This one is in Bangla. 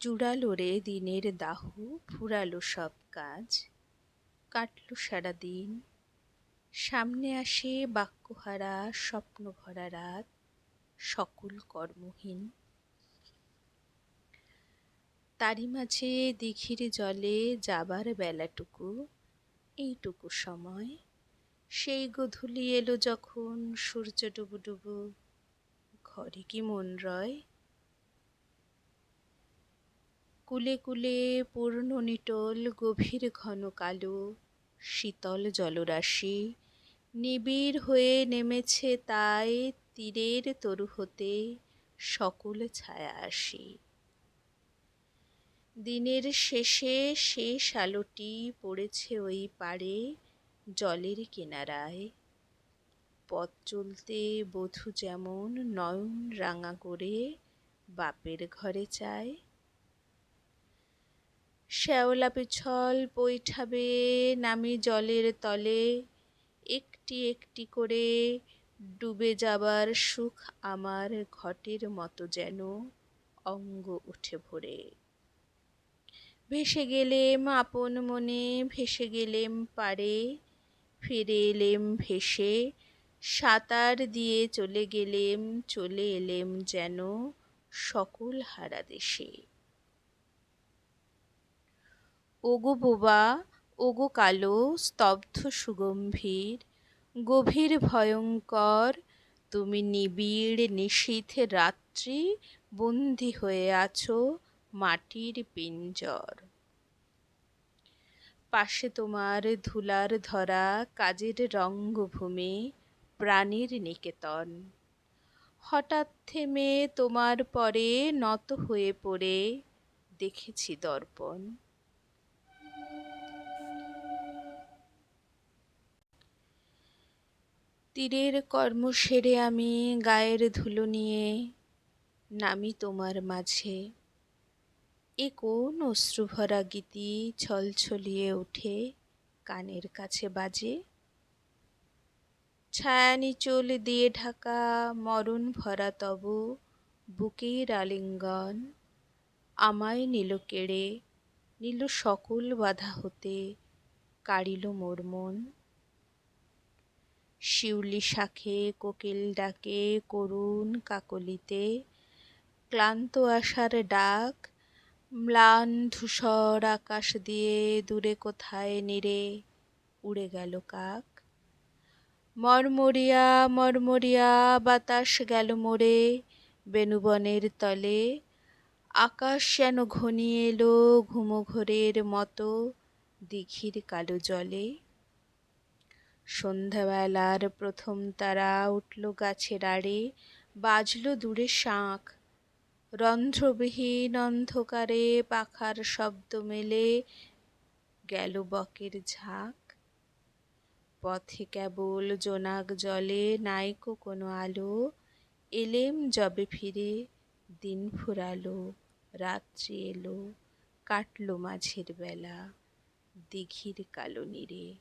জুড়ালো রে দিনের দাহ, ফুরালো সব কাজ, কাটল সারা দিন। সামনে আসে বাক্যহারা স্বপ্ন ভরা রাত, সকল কর্মহীন। তারই মাঝে দিঘির জলে যাবার বেলাটুকু, এইটুকু সময়। সেই গধূলি এলো যখন সূর্য ডুবু ডুবু, ঘরে কি মন রয়? কুলে কুলে পূর্ণ নিটোল গভীর ঘন কালো, শীতল জলরাশি। নিবিড় হয়ে নেমেছে তাই তীরের তরু হতে সকল ছায়া আসি। দিনের শেষে শেষ আলোটি পড়েছে ওই পাড়ে জলের কিনারায়। পথ চলতে বধূ যেমন নয়ন রাঙা করে বাপের ঘরে চায় শ্যাওলা পিছল পৈঠাবে নামি জলের তলে, একটি একটি করে ডুবে যাবার সুখ আমার ঘটের মতো যেন অঙ্গ উঠে ভরে। ভেসে গেলেম আপন মনে, ভেসে গেলেম পারে, ফিরে এলেম ভেসে, সাঁতার দিয়ে চলে গেলেম, চলে এলেম যেন সকল হারা দেশে। ওগো বোবা, ওগো কালো, স্তব্ধ সুগম্ভীর, গভীর ভয়ঙ্কর, তুমি নিবিড় নিশীথ রাত্রি বন্দি হয়ে আছো মাটির পিঞ্জর। পাশে তোমার ধুলার ধরা কাজের রঙ্গভূমি, প্রাণীর নিকেতন। হঠাৎ থেমে তোমার পরে নত হয়ে পড়ে দেখেছি দর্পণ। তীরের কর্ম সেরে আমি গায়ের ধুলো নিয়ে নামি তোমার মাঝে। এ কোন অশ্রুভরা গীতি ছলছলিয়ে ওঠে কানের কাছে বাজে? ছায়ানিচল দিয়ে ঢাকা মরণ ভরা তব বুকের আলিঙ্গন। আমায় নিল কেড়ে, নিল সকল বাধা হতে, কাড়িল মোর মন। শিউলি শাখে কোকিল ডাকে, করুণ কাকলিতে, ক্লান্ত আশার ডাক, ম্লান ধূসর আকাশ দিয়ে দূরে কোথায় নিরে উড়ে গেল কাক। মরমরিয়া মরমরিয়া, বাতাস গেল মোড়ে বেনুবনের তলে, আকাশ যেন ঘনিয়ে এলো ঘুমোঘোরের মতো দিঘির কালো জলে। সন্ধ্যাবেলার প্রথম তারা উঠল গাছের আড়ে, বাজল দূরে শাঁখ। রন্ধ্রবিহীন অন্ধকারে পাখার শব্দ মেলে গেল বকের ঝাঁক। পথে কেবল জোনাক জলে, নাইকো কোনো আলো। এলেম যবে ফিরে, দিন ফুরালো, রাত্রি এলো, কাটল মাঝের বেলা, দিঘির কালো নীরে।